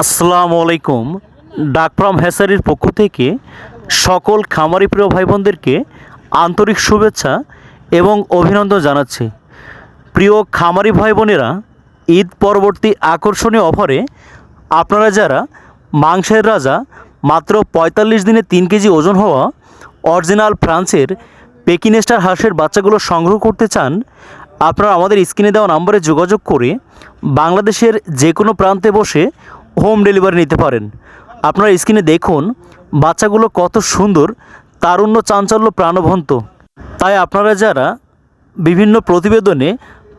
আসসালামু আলাইকুম। ডাকপ্রাম হ্যাসারির পক্ষ থেকে সকল খামারি প্রিয় ভাই বোনদেরকে আন্তরিক শুভেচ্ছা এবং অভিনন্দন জানাচ্ছি। প্রিয় খামারি ভাই বোনেরা ঈদ পরবর্তী আকর্ষণীয় অফারে আপনারা যারা মাংসের রাজা, মাত্র পঁয়তাল্লিশ দিনে তিন কেজি ওজন হওয়া অরিজিনাল ফ্রান্সের পেকিনেস্টার হাঁসের বাচ্চাগুলো সংগ্রহ করতে চান, আপনারা আমাদের স্ক্রিনে দেওয়া নম্বরে যোগাযোগ করে বাংলাদেশের যে কোনো প্রান্তে বসে হোম ডেলিভারি নিতে পারেন। আপনারা স্ক্রিনে দেখুন, বাচ্চাগুলো কত সুন্দর, তারুণ্য চাঞ্চল্য প্রাণবন্ত। তাই আপনারা যারা বিভিন্ন প্রতিবেদনে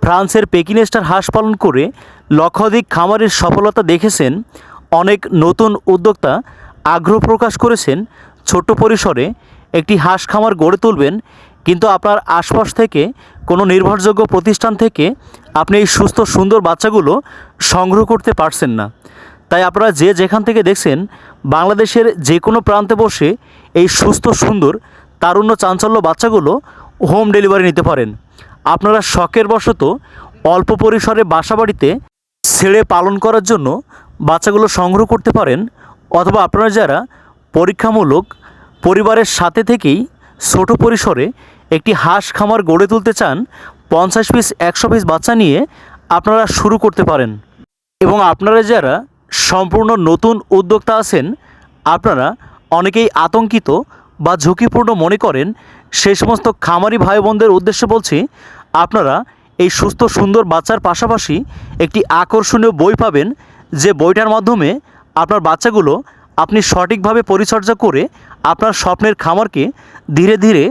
ফ্রান্সের পেকিনেস্টার হাঁস পালন করে লক্ষাধিক খামারের সফলতা দেখেছেন, অনেক নতুন উদ্যোক্তা আগ্রহ প্রকাশ করেছেন, ছোট্ট পরিসরে একটি হাঁস খামার গড়ে তুলবেন, কিন্তু আপনার আশপাশ থেকে কোনো নির্ভরযোগ্য প্রতিষ্ঠান থেকে আপনি এই সুস্থ সুন্দর বাচ্চাগুলো সংগ্রহ করতে পারছেন না। তাই আপনারা যে যেখান থেকে দেখছেন, বাংলাদেশের যে কোনো প্রান্তে বসে এই সুস্থ, সুন্দর, তারুণ্য, চাঞ্চল্য বাচ্চাগুলো হোম ডেলিভারি নিতে পারেন। আপনারা শখের বশত অল্প পরিসরে বাসা বাড়িতে ছেড়ে পালন করার জন্য বাচ্চাগুলো সংগ্রহ করতে পারেন, অথবা আপনারা যারা পরীক্ষামূলক পরিবারের সাথে থেকেই ছোট পরিসরে একটি হাঁস খামার গড়ে তুলতে চান, পঞ্চাশ পিস, একশো পিস বাচ্চা নিয়ে আপনারা শুরু করতে পারেন। এবং আপনারা যারা সম্পূর্ণ নতুন উদ্যোক্তা আছেন। আপনারা অনেকেই আতঙ্কিত বা ঝুঁকিপূর্ণ মনে করেন। সেই সমস্ত খামারি ভাই বোনদের উদ্দেশ্যে বলছি, আপনারা এই সুস্থ, সুন্দর বাচ্চার পাশাপাশি একটি আকর্ষণীয় বই পাবেন। যে বইটার মাধ্যমে আপনার বাচ্চাগুলো আপনি সঠিকভাবে পরিচর্যা করে আপনার স্বপ্নের খামারকে ধীরে ধীরে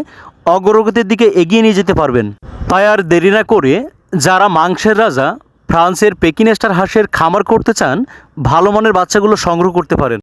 অগ্রগতির দিকে এগিয়ে নিয়ে যেতে পারবেন। তাই আর দেরি না করে যারা মাংসের রাজা ফ্রান্সের পেকিনেস্টার হাঁসের খামার করতে চান ভালো মানের বাচ্চাগুলো সংগ্রহ করতে পারেন।